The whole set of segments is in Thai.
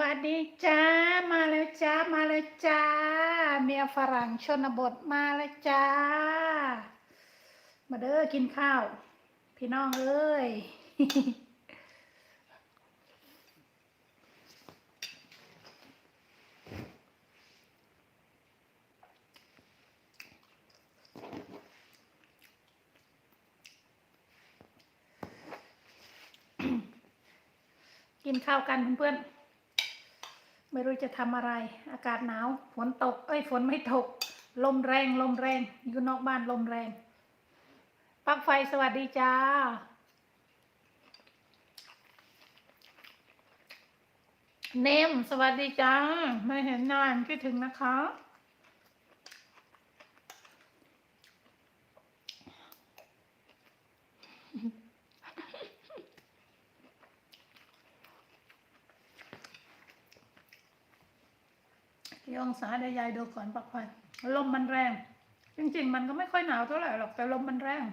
วัสดีจ้ามาแล้วจ้ามาแล้วจ้า เมียฝรั่งชนบทมาแล้วจ้า มาเด้อกินข้าว พี่น้องเอ้ยกินข้าวกันเพื่อนๆ ไม่รู้จะทำอะไร อากาศหนาว ฝนตก เอ้ย ฝนไม่ตก ลมแรง ลมแรง อยู่นอกบ้านลมแรง ปักไฟสวัสดีจ้า เนมสวัสดีจ้า ไม่เห็นนานคิดถึงนะคะ กี่องศาเดี๋ยวยายดูก่อนปลักไฟลมมันแรง จริง ๆ มันก็ไม่ค่อยหนาวเท่าไหร่หรอกแต่ลมมันแรง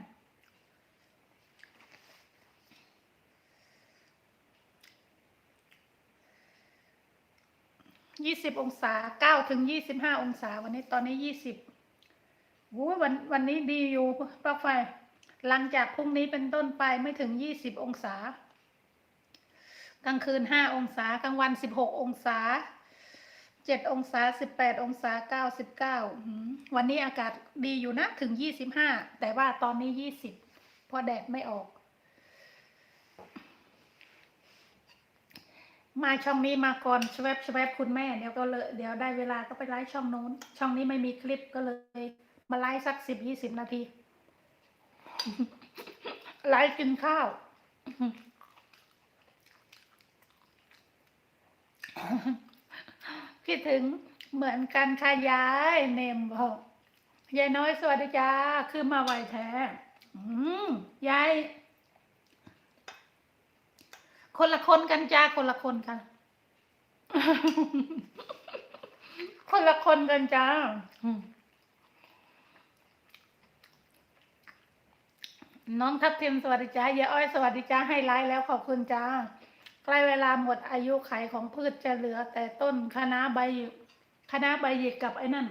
ยี่สิบองศาเก้าถึงยี่สิบห้าองศา วันนี้ตอนนี้ยี่สิบโอ้วันวันนี้ดีอยู่ปลั๊กไฟ หลังจากพรุ่งนี้เป็นต้นไปไม่ถึงยี่สิบองศา กลางคืนห้าองศากลางวันสิบหกองศา เจ็ดองศาสิบแปดองศาเก้าสิบเก้าวันนี้อากาศดีอยู่นะ ถึงยี่สิบห้าแต่ว่าตอนนี้ยี่สิบเพราะแดดไม่ออก มาช่องนี้มาก่อนชวบชวบคุณแม่เดี๋ยวก็เลยเดี๋ยวได้เวลาก็ไปไลฟ์ช่องโน้น ช่องนี้ไม่มีคลิปก็เลย มาไลฟ์สักสิบยี่สิบนาทีไลฟ์กินข้าว คิดถึงเหมือนกันค่ะยายเนมบอกยายน้อยสวัสดีจ้าคือมาไวแท้อืมยายคนละคนกันจ้าคนละคนกัน คนละคนกันจ้าอืมน้องทับทิมสวัสดีจ้ายายอ้อยสวัสดีจ้าให้ไลน์แล้วขอบคุณจ้า ล้เวลาหมดอายุไขของพืชจะเหลือ แต่ต้นคณะใบหยิกคะใบหยิกกับไอ้นั่น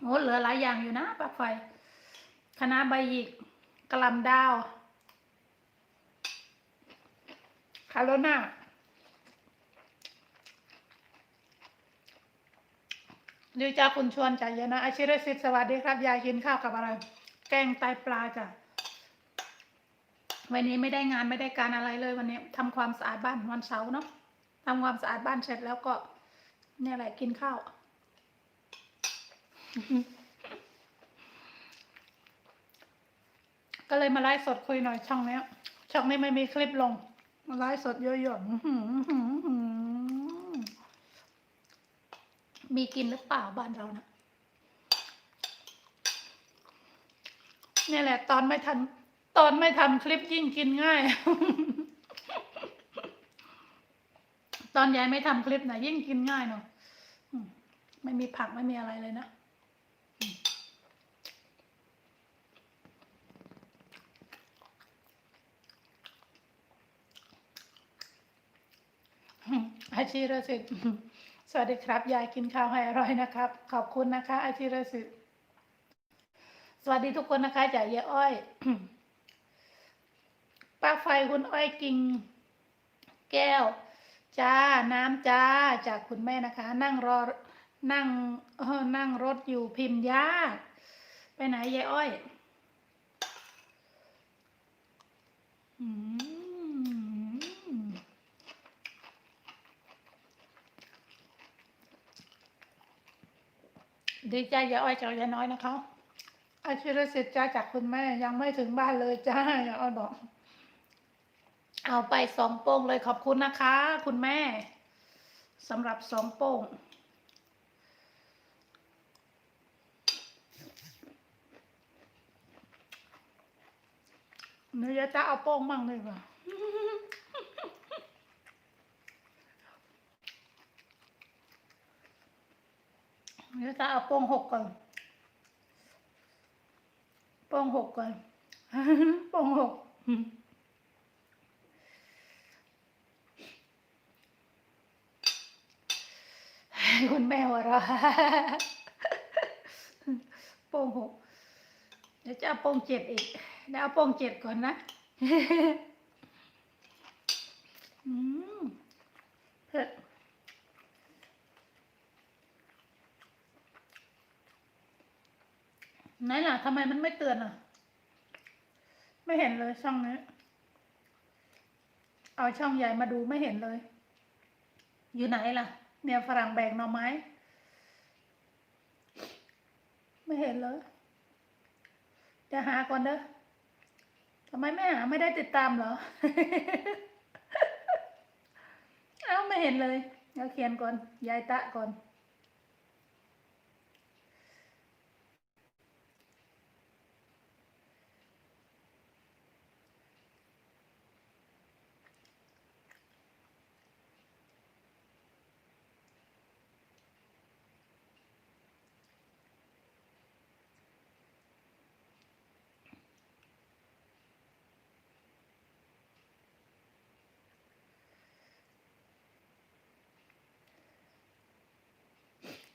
โอ้เหลือหลายอย่างอยู่นะปลั๊กไฟคณะใบหยิกกระหลำดาว คาโรนาดีจ้าคุณชวนใจเยอะนะอาชิรสิทธิ์สวัสดีครับ ยายกินข้าวกับอะไร แกงไตปลาจ้ะ วันนี้ไม่ได้งานไม่ได้การอะไรเลยวันนี้ทำความสะอาดบ้านวันเสาร์เนาะทำความสะอาดบ้านเสร็จแล้วก็ เนี่ยแหละกินข้าวก็เลยมาไลฟ์สดคุยหน่อยช่องเนี้ยช่องนี้ไม่มีคลิปลงมาไลฟ์สดเยอะๆมีกินหรือเปล่าบ้านเรานะเนี่ยแหละ ตอนไม่ทัน ตอนไม่ทำคลิปยิ่งกินง่าย ตอนยายไม่ทำคลิปนะยิ่งกินง่ายเนาะไม่มีผักไม่มีอะไรเลยนะอาชีรสิทธิ์สวัสดีครับ ยายกินข้าวให้อร่อยนะครับ ขอบคุณนะคะ อาชีรสิทธิ์สวัสดีทุกคนนะคะจากยายอ้อย ปลั๊กไฟคุณอ้อยกิ่งแก้ว จ้า น้ำจ้า จากคุณแม่นะคะ นั่งรอ นั่งออนั่งรถอยู่พิมพ์ยากไปไหนยายอ้อยดีใจยายอ้อยจากยายน้อยนะคะอาชีรสิทธิ์จ้าจากคุณแม่ยังไม่ถึงบ้านเลยจ้ายายอ้อยบอก เอาไปสองโป้งเลยขอบคุณนะคะ คุณแม่สำหรับสองโป้งเนื้อจะเอาโป้งมั่งเลยว่ะเนื้อจะเอาโป้งหกก่อนโป้งหกก่อนโป้งหก แม่หัวเราะโป้งหกเดี๋ยวจะเอาโป้งเจ็ดอีกเดี๋ยวเอาโป้งเจ็ดก่อนนะอืมเผ็ดไหนล่ะทำไมมันไม่เตือนอะ ไม่เห็นเลยช่องนี้ เอาช่องใหญ่มาดูไม่เห็นเลย อยู่ไหนล่ะ เนี่ยฝรั่งแบกหน่อไม้ ไม่เห็นเลยจะหาก่อนเด้อทำไมไม่หาไม่ได้ติดตามเหรอ เอ้าไม่เห็นเลย เอาเขียนก่อน ยายตะก่อน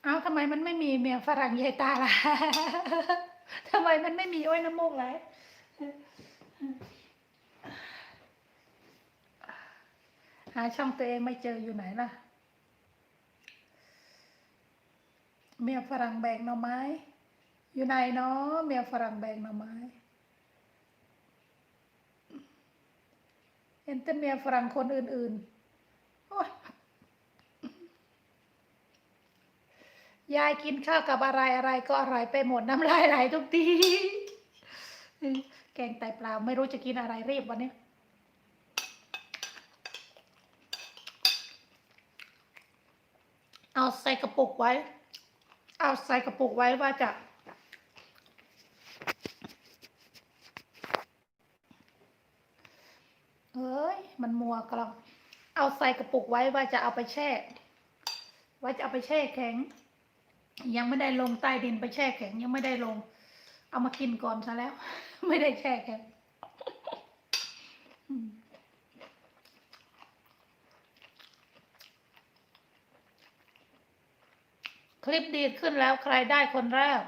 เอ้าทำไมมันไม่มีเมียฝรั่งยายตาล่ะทำไมมันไม่มี โอ้ยน้ำมูกไหลหาช่องตัวเองไม่เจออยู่ไหนล่ะ เมียฝรั่งแบกหน่อไม้ อยู่ไหนเนาะเมียฝรั่งแบกหน่อไม้เห็นแต่เมียฝรั่งคนอื่นๆโอ้ย ยายกินข้าวกับอะไรอะไรก็อร่อยไปหมดน้ำลายไหลทุกที แกงไตปลาไม่รู้จะกินอะไรรีบวันนี้ เอาใส่กระปุกไว้ เอาใส่กระปุกไว้ว่าจะเอ้ย มันมัวกลังเอาใส่กระปุกไว้ว่าจะเอาไปแช่ ว่าจะเอาไปแช่แข็ง ยังไม่ได้ลงใต้ดินไปแช่แข็ง ยังไม่ได้ลง เอามากินก่อนซะแล้ว ไม่ได้แช่แข็งคลิปดีดขึ้นแล้วใครได้คนแรก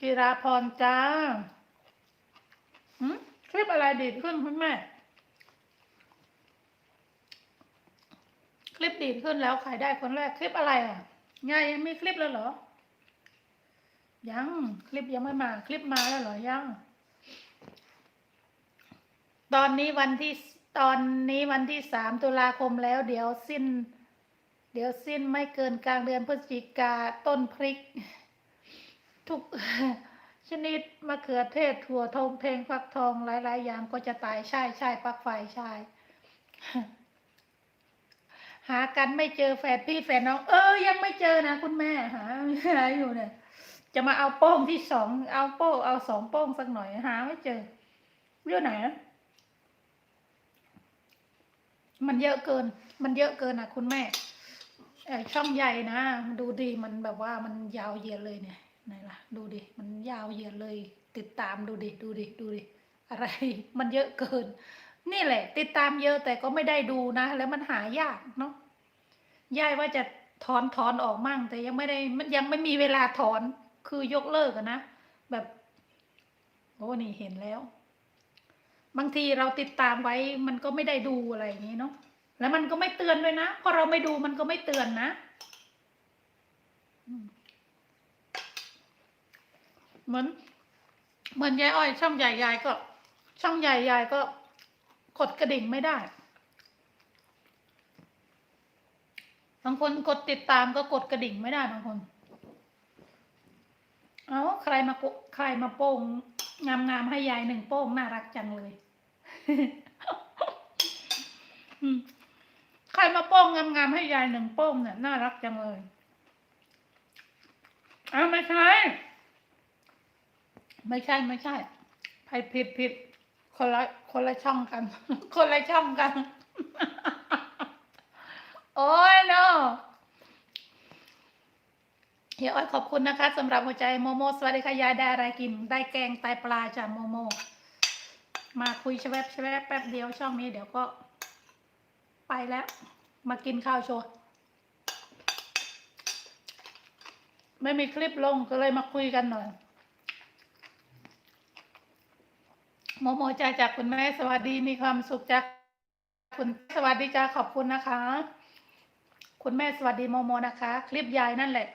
จิราพรจ้าคลิปอะไรดีดขึ้นคุณแม่ คลิปดีดขึ้นแล้วใครได้คนแรกคลิปอะไรอะ ไงยังมีคลิปแล้วเหรอ ยังคลิปยังไม่มา คลิปมาแล้วเหรอยัง ตอนนี้วันที่ตอนนี้วันที่สามตุลาคมแล้ว เดี๋ยวสิ้น เดี๋ยวสิ้นไม่เกินกลางเดือนพฤศจิกาต้นพริก ทุกชนิดมะเขือเทศถั่วทงเพลงฟักทองหลาย ๆ อย่างก็จะตายใช่ใช่ปักไฟใช่ หากันไม่เจอแฝดพี่แฝดน้อง เออ ยังไม่เจอนะคุณแม่หาหาอยู่เนี่ย จะมาเอาโป้งที่สองเอาโป้งเอาสองโป้งสักหน่อยหาไม่เจอเรื่องไหนมันเยอะเกิน มันเยอะเกินอะคุณแม่ช่องใหญ่นะดูดิมันแบบว่ามันยาวเหยียดเลยเนี่ยไหนล่ะ ดูดิมันยาวเหยียดเลย ติดตามดูดิดูดิดูดิอะไร มันเยอะเกิน นี่แหละ ติดตามเยอะแต่ก็ไม่ได้ดูนะ แล้วมันหายากเนาะ ยายว่าจะถอนถอนออกมั่ง แต่ยังไม่ได้มันยังไม่มีเวลาถอนคือยกเลิกอะนะแบบโอ้นี่เห็นแล้ว บางทีเราติดตามไว้มันก็ไม่ได้ดูอะไรอย่างนี้เนาะแล้วมันก็ไม่เตือนด้วยนะพอเราไม่ดูมันก็ไม่เตือนนะเหมือนเหมือนยายอ้อยช่องใหญ่ยายก็ ช่องใหญ่ยายก็กดกระดิ่งไม่ได้ บางคนกดติดตามก็กดกระดิ่งไม่ได้บางคน เอาใครมาโกใครมาโป้งงามๆให้ยายหนึ่งโป้งน่ารักจังเลยใครมาโป้งงามๆให้ยายหนึ่งโป้งเนี่ยน่ารักจังเลย เอาไม่ใช่ ไม่ใช่ไม่ใช่ผิดผิดผิดคนละคนละช่องกัน คนละช่องกัน โอ้ยเนาะเฮียอ้อยขอบคุณนะคะสำหรับหัวใจโมโมสวัสดีค่ะยายได้อะไรกิน ได้แกงไตปลาจากโมโม มาคุยชแวบชแวบแป๊บเดียวช่องนี้เดี๋ยวก็ ไปแล้ว มากินข้าวโชว์ไม่มีคลิปลงก็เลยมาคุยกันหน่อยโมโมจ้าจากคุณแม่สวัสดีมีความสุขจากคุณสวัสดีจ้าขอบคุณนะคะ คุณแม่สวัสดีโมโมนะคะ คลิปยายนั่นแหละ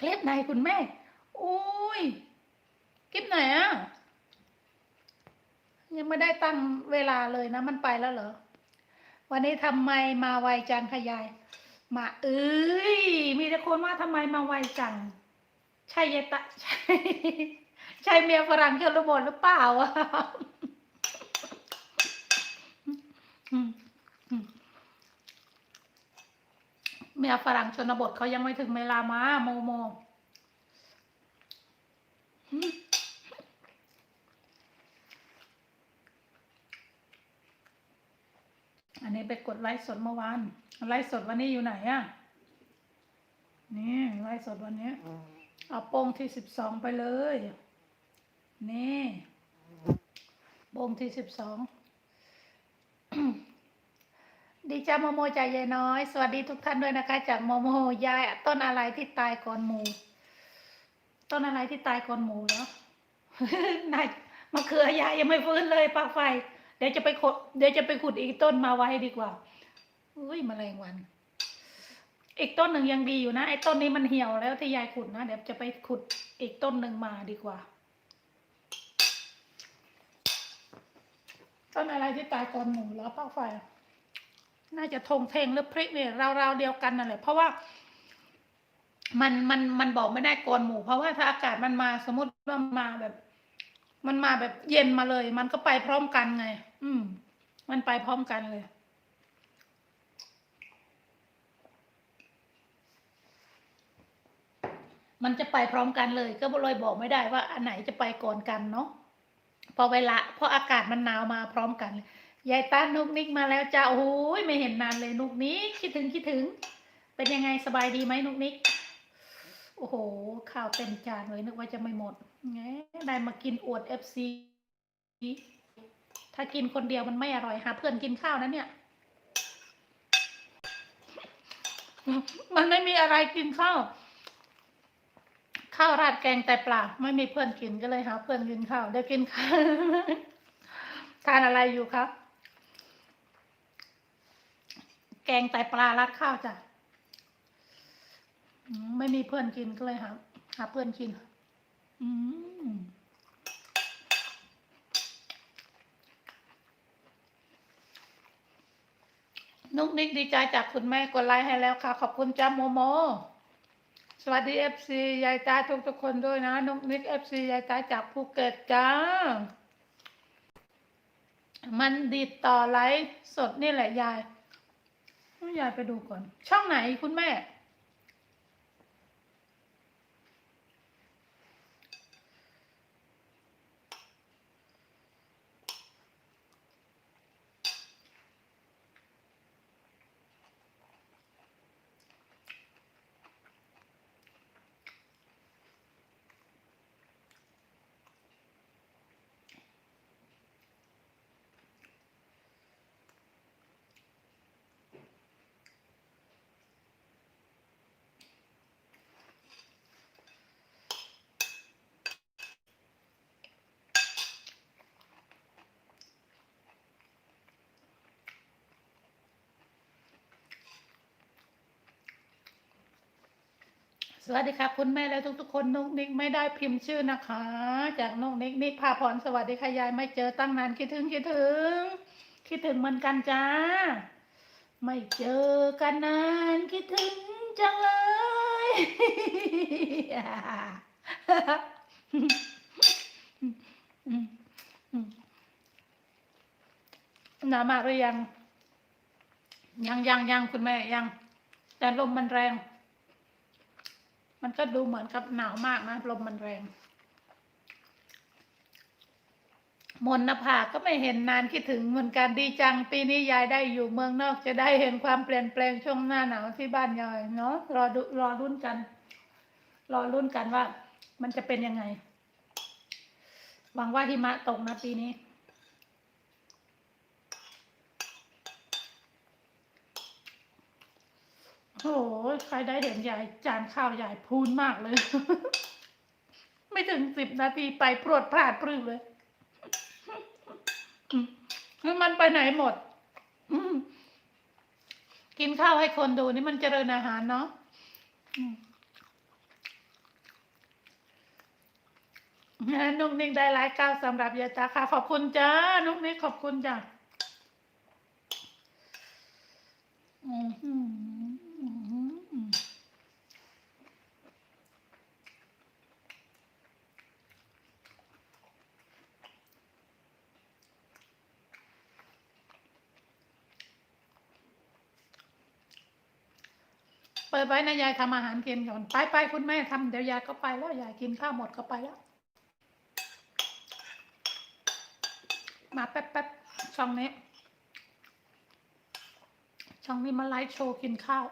คลิปไหนคุณแม่อุ้ยคลิปไหนอะยังไม่ได้ตั้งเวลาเลยนะ มันไปแล้วเหรอ วันนี้ทำไมมาไวจังคะยาย มาเอ้ยมีแต่คนว่าทำไมมาไวจัง ใช่ยตะใช่ใช่เมียฝรั่งเชนบทหรือเปล่าอืมอืม เมียฝรั่งชนบทเขายังไม่ถึงเวลามาโมโมอันนี้ไปกดไลฟ์สดเมื่อวานไลฟ์สดวันนี้อยู่ไหนอะนี่ไลฟ์สดวันนี้เอาโป้งที่สิบสองไปเลย นี่โป้งที่สิบสอง ดีจ้าโมโมใจยายน้อย สวัสดีทุกท่านด้วยนะคะ จากโมโมยายต้นอะไรที่ตายก่อนหมู ต้นอะไรที่ตายก่อนหมูแล้วนายมะเขือยายยังไม่ฟื้นเลยปลักไฟ เดี๋ยวจะไปขุดเดี๋ยวจะไปขุดอีกต้นมาไว้ดีกว่าอุ้ยมแมลงวัน อีกต้นหนึ่งยังดีอยู่นะไอ้ต้นนี้มันเหี่ยวแล้วที่ยายขุดนะเดี๋ยวจะไปขุดอีกต้นหนึ่งมาดีกว่า ต้นอะไรที่ตายก่อนหมูแล้วป้าไฟ น่าจะทงเทงหรือพริกเนี่ยราวๆเดียวกันนั่นแหละเพราะว่ามันมันมันบอกไม่ได้ก่อนหมูเพราะว่าถ้าอากาศมันมาสมมติว่ามันมาแบบ มันมาแบบเย็นมาเลย มันก็ไปพร้อมกันไง อืม มันไปพร้อมกันเลย มันจะไปพร้อมกันเลย ก็เลยบอกไม่ได้ว่า อันไหนจะไปก่อนกันเนาะพอเวลาพออากาศมันหนาวมาพร้อมกันเลย ยายต้านุกนิกมาแล้วจ้าโอ้ยไม่เห็นนานเลยนุกนิกคิดถึงคิดถึง เป็นยังไงสบายดีไหมนุกนิก โอ้โหข้าวเต็มจานเลยนึกว่าจะไม่หมดแงได้มากินอวดเอฟซีถ้ากินคนเดียวมันไม่อร่อยหาเพื่อนกินข้าวนะเนี่ย มันไม่มีอะไรกินข้าวข้าวราดแกงแต่ปลาไม่มีเพื่อนกินก็เลยหาเพื่อนกินข้าวเดี๋ยวกินข้าวทานอะไรอยู่ครับ แกงไตปลาราดข้าวจ้ะไม่มีเพื่อนกินก็เลยหาหาเพื่อนกิน อืมนุกนิกดีใจจากคุณแม่กดไลค์ให้แล้วค่ะ ขอบคุณจ้าโมโม สวัสดีเอฟซียายตาทุกทุกคนด้วยนะ นุกนิกเอฟซียายตาจากภูเก็ตจ้า มันดีดต่อไลฟ์สดนี่แหละยาย ให้ยายไปดูก่อน ช่องไหนคุณแม่ สวัสดีค่ะคุณแม่และทุกๆคนนุกนิกไม่ได้พิมพ์ชื่อนะคะ จากนุกนิกนิพาพรสวัสดีค่ะยายไม่เจอตั้งนานคิดถึงคิดถึง คิดถึงเหมือนกันจ้า ไม่เจอกันนานคิดถึงจังเลยหนามากหรือยัง ยังยังยังคุณแม่ยัง แต่ลมมันแรง มันก็ดูเหมือนกับหนาวมากนะลมมันแรงมนนภาก็ไม่เห็นนานคิดถึงเหมือนกันดีจัง ปีนี้ยายได้อยู่เมืองนอกจะได้เห็นความเปลี่ยนแปลงช่วงหน้าหนาวที่บ้านยายเนาะรอดูรอรุ่นกัน รอรุ่นกันว่า มันจะเป็นยังไงหวังว่าหิมะตกนะปีนี้ โอ้ยยใครได้เห็นยายจานข้าวยายพูนมากเลย ไม่ถึงสิบนาทีไปพรวดพลาดปลื้มเลยมันไปไหนหมดกินข้าวให้คนดูนี่มันเจริญอาหารเนาะงั้นนุกนิกได้ไลค์ก้าวสำหรับยาตาค่ะ ขอบคุณจ้า นุกนิกขอบคุณจ้าอืมอืมอืมอืมเปิดไว้นะยายทำอาหารกินก่อนไปไปคุณแม่ทำเดี๋ยวยายก็ไปแล้วยายกินข้าวหมดก็ไปแล้ว มาแป๊บแป๊บช่องนี้ ช่องนี้มาไลฟ์โชว์กินข้าว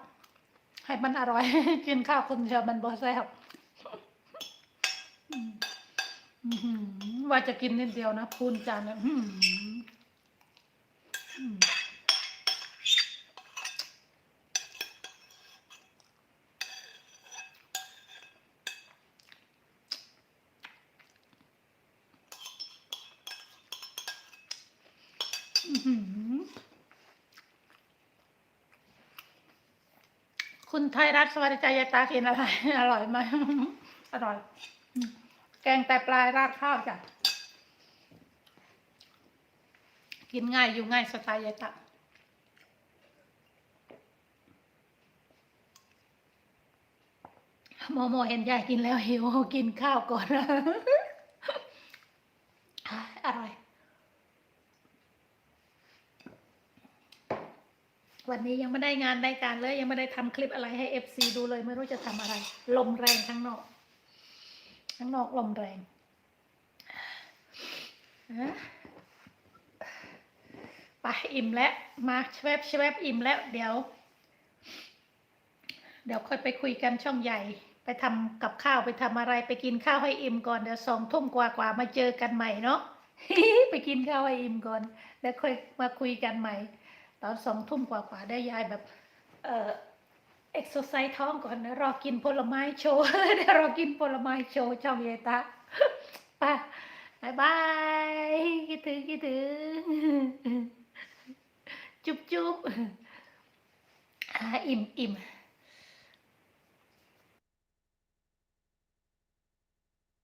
ให้มันอร่อย กินข้าวคนเดียวมันบ่แซ่บอืมอื้อหือว่าจะกินนิดเดียวนะพูนจานเนี่ยอื้อหืออืมอื้อหือ คุณไทยรัฐสวัสดิใจยายตากินอะไร อร่อยไหม อร่อย แกงแต่ปลายราดข้าวจ้ะ กินง่ายอยู่ง่ายสไตล์ยายตาโมโมเห็นยายกินแล้วหิวกินข้าวก่อนอร่อย วันนี้ยังไม่ได้งานได้การเลย ยังไม่ได้ทำคลิปอะไรให้เอฟซีดูเลย ไม่รู้จะทำอะไร ลมแรงข้างนอกข้างนอกลมแรงอไปอิ่มแล้วมาชวบชวบอิ่มแล้ว เดี๋ยว เดี๋ยวค่อยไปคุยกันช่องใหญ่ ไปทำกับข้าวไปทำอะไรไปกินข้าวให้อิ่มก่อนเดี๋ยวสองทุ่มกว่ากว่ามาเจอกันใหม่เนาะไปกินข้าวให้อิ่มก่อน แล้วค่อยมาคุยกันใหม่ ตอนสองทุ่มกว่าๆได้ยายแบบ เอ่อเอ็กซ์ไซส์ท้องก่อนนะ รอกินผลไม้โชว์เดี๋ยวรอกินผลไม้โชว์ช่องเยตาไปบายบายคิดถึงคิดถึง จุ๊บจุ๊บอ่าอิ่มอิ่ม